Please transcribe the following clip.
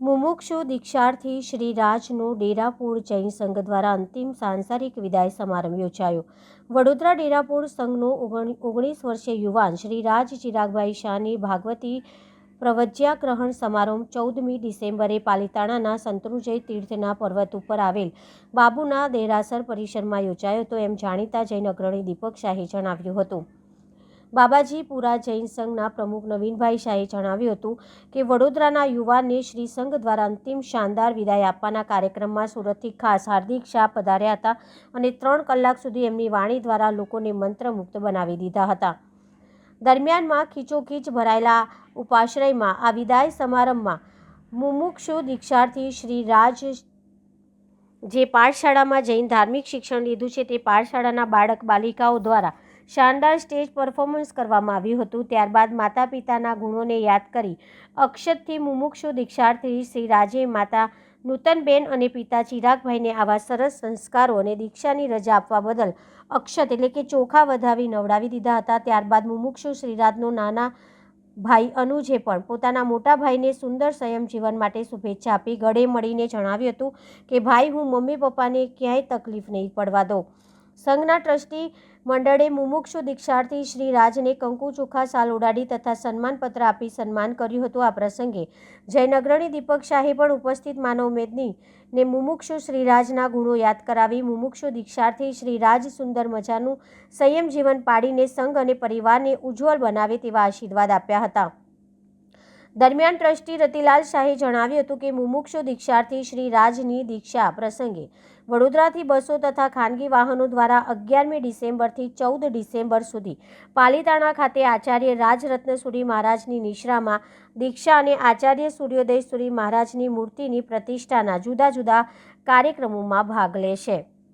મુમુક્ષુ દીક્ષાર્થી શ્રી રાજનો ડેરાપુર જૈન સંઘ દ્વારા અંતિમ સાંસારિક વિદાય સમારંભ યોજાયો. વડોદરા ડેરાપુર સંઘનો ઓગણીસ વર્ષીય યુવાન શ્રી રાજ ચિરાગભાઈ શાહની ભાગવતી પ્રવજ્યાગ્રહણ સમારોહ ચૌદમી ડિસેમ્બરે પાલિતાણાના સંતરુજય તીર્થના પર્વત ઉપર આવેલ બાબુના દેરાસર પરિસરમાં યોજાયો તો એમ જાણીતા જૈન અગ્રણી દીપક શાહે જણાવ્યું હતું. બાબાજી પુરા જૈન સંઘના પ્રમુખ નવીનભાઈ શાહે જણાવ્યું હતું કે વડોદરાના યુવાનને શ્રી સંઘ દ્વારા અંતિમ શાનદાર વિદાય આપવાના કાર્યક્રમમાં સુરતથી ખાસ હાર્દિક શાહ પધાર્યા હતા અને ત્રણ કલાક સુધી એમની વાણી દ્વારા લોકોને મંત્રમુગ્ધ બનાવી દીધા હતા. દરમિયાનમાં ખીચોખીચ ભરાયેલા ઉપાશ્રયમાં આ વિદાય સમારંભમાં મુમુક્ષુ દીક્ષાર્થી શ્રી રાજ જે પાઠશાળામાં જૈન ધાર્મિક શિક્ષણ લીધું છે તે પાઠશાળાના બાળક બાલિકાઓ દ્વારા શાનદાર સ્ટેજ પરફોર્મન્સ કરવામાં આવ્યું હતું. ત્યારબાદ માતા પિતાના ગુણોને યાદ કરી અક્ષતથી મુમુક્ષુ દીક્ષાર્થી શ્રી રાજે માતા નૂતનબેન અને પિતા ચિરાગભાઈને આવા સરસ સંસ્કારો અને દીક્ષાની રજા આપવા બદલ અક્ષત એટલે કે ચોખા વધાવી નવડાવી દીધા હતા. ત્યારબાદ મુમુક્ષુ શ્રીરાજનો નાના ભાઈ અનુજે પણ પોતાના મોટા ભાઈને સુંદર સંયમ જીવન માટે શુભેચ્છા આપી ગળે મળીને જણાવ્યું હતું કે, ભાઈ, હું મમ્મી પપ્પાને ક્યાંય તકલીફ નહીં પડવા દઉં સંઘના ટ્રસ્ટી મંડળે મુમુક્ષુ દીક્ષાર્થી શ્રી રાજને કંકુ ચોખા સાલ ઉડાડી તથા સન્માનપત્ર આપી સન્માન કર્યું હતું. આ પ્રસંગે જૈન દીપક શાહે પણ ઉપસ્થિત માનવ મેદની ને મુમુક્ષુ શ્રીરાજના ગુણો યાદ કરાવી મુમુક્ષુ દીક્ષાર્થી શ્રીરાજ સુંદર મજાનું સંયમ જીવન પાડીને સંઘ અને પરિવારને ઉજ્જવળ બનાવે તેવા આશીર્વાદ આપ્યા હતા. દરમિયાન ટ્રસ્ટી રતિલાલ શાહે જણાવ્યું હતું કે મુમુક્ષુ દીક્ષાર્થી શ્રી રાજની દીક્ષા પ્રસંગે વડોદરાથી બસો તથા ખાનગી વાહનો દ્વારા અગિયારમી ડિસેમ્બરથી ચૌદ ડિસેમ્બર સુધી પાલીતાણા ખાતે આચાર્ય રાજરત્ન સુરી મહારાજની નિશ્રામાં દીક્ષા અને આચાર્ય સૂર્યોદય સુરી મહારાજની મૂર્તિની પ્રતિષ્ઠાના જુદા જુદા કાર્યક્રમોમાં ભાગ લેશે.